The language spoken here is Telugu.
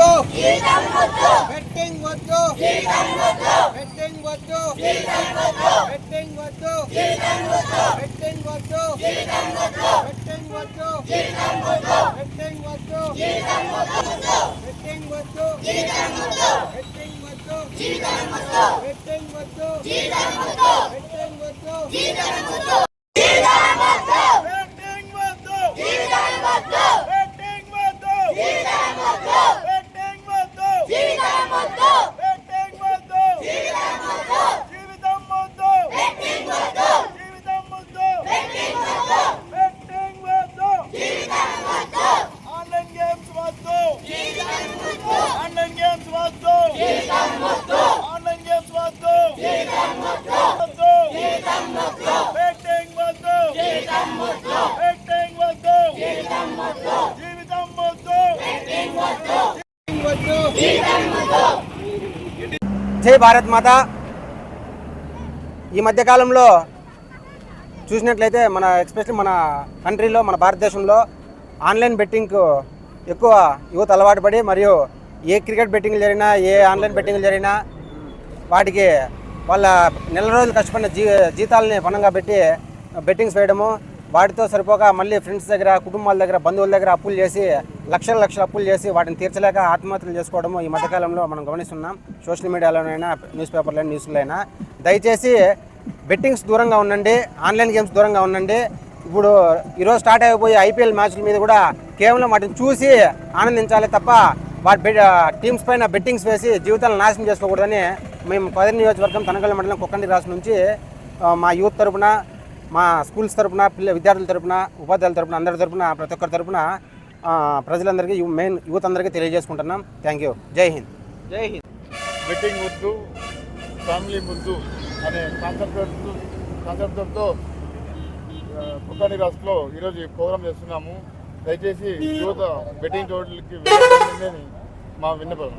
వద్దు బెట్టింగ్ వద్దు బెట్టింగ్ వద్దు బెట్టింగ్ వద్దు బెట్టింగ్ వద్దు బెట్టింగ్ వద్దు బెట్టింగ్ వద్దు బెట్టింగ్ వద్దు బెట్టింగ్ వద్దు బెట్టింగ్ వద్దు బెట్టింగ్ వద్దు బెట్టింగ్ వద్దు బెట్టింగ్ వద్దు బెట్టింగ్ వద్దు బెట్టింగ్ వద్దు బెట్టింగ్ వద్దు జీవితం వద్దు జీవితం వద్దు బెట్టింగ్ వద్దు ఆన్లైన్ గేమ్స్ వద్దు ఆన్లైన్ గేమ్స్ వద్దు ఆన్లైన్ గేమ్స్ వద్దు వద్దు బెట్టింగ్ వద్దు బెట్టింగ్ వద్దు జీవితం వద్దు వద్దు జై భారత్ మాత. ఈ మధ్యకాలంలో చూసినట్లయితే మన ఎక్స్పెషల్లీ మన కంట్రీలో మన భారతదేశంలో ఆన్లైన్ బెట్టింగ్కు ఎక్కువ యువత అలవాటు పడి మరియు ఏ క్రికెట్ బెట్టింగ్లు జరిగినా ఏ ఆన్లైన్ బెట్టింగ్లు జరిగినా వాటికి వాళ్ళ నెల రోజులు కష్టపడిన జీ జీతాలని పణంగా పెట్టి బెట్టింగ్స్ వేయడము వాటితో సరిపోక మళ్ళీ ఫ్రెండ్స్ దగ్గర కుటుంబాల దగ్గర బంధువుల దగ్గర అప్పులు చేసి లక్షల లక్షల అప్పులు చేసి వాటిని తీర్చలేక ఆత్మహత్యలు చేసుకోవడము ఈ మధ్యకాలంలో మనం గమనిస్తున్నాం. సోషల్ మీడియాలోనైనా న్యూస్ పేపర్లో న్యూస్లో అయినా దయచేసి బెట్టింగ్స్ దూరంగా ఉండండి ఆన్లైన్ గేమ్స్ దూరంగా ఉండండి. ఇప్పుడు ఈరోజు స్టార్ట్ అయిపోయే ఐపీఎల్ మ్యాచ్ల మీద కూడా కేవలం వాటిని చూసి ఆనందించాలి తప్ప వాటి టీమ్స్ పైన బెట్టింగ్స్ వేసి జీవితాలను నాశనం చేసుకోకూడదని మేము పది నియోజకవర్గం తనకల్ మండలం కుక్కండి రాష్ట్రం నుంచి మా యూత్ తరపున మా స్కూల్స్ తరపున పిల్ల విద్యార్థుల తరపున ఉపాధ్యాయుల తరపున అందరి తరపున ప్రతి ఒక్కరి తరపున ఆ, ప్రజలందరికీ మెయిన్ యూత్ అందరికీ తెలియజేసుకుంటున్నాం. Thank you. జై హింద్. జై హింద్. బెట్టింగ్ వద్దు ఫ్యామిలీ ముద్దు అనే కాన్సెప్ట్ కాన్సెప్ట్తో కుక్కని రాష్ట్రంలో ఈరోజు ఈ ప్రోగ్రామ్ చేస్తున్నాము. దయచేసి యువత బెట్టింగ్ చోట్లకి మా విన్నపం.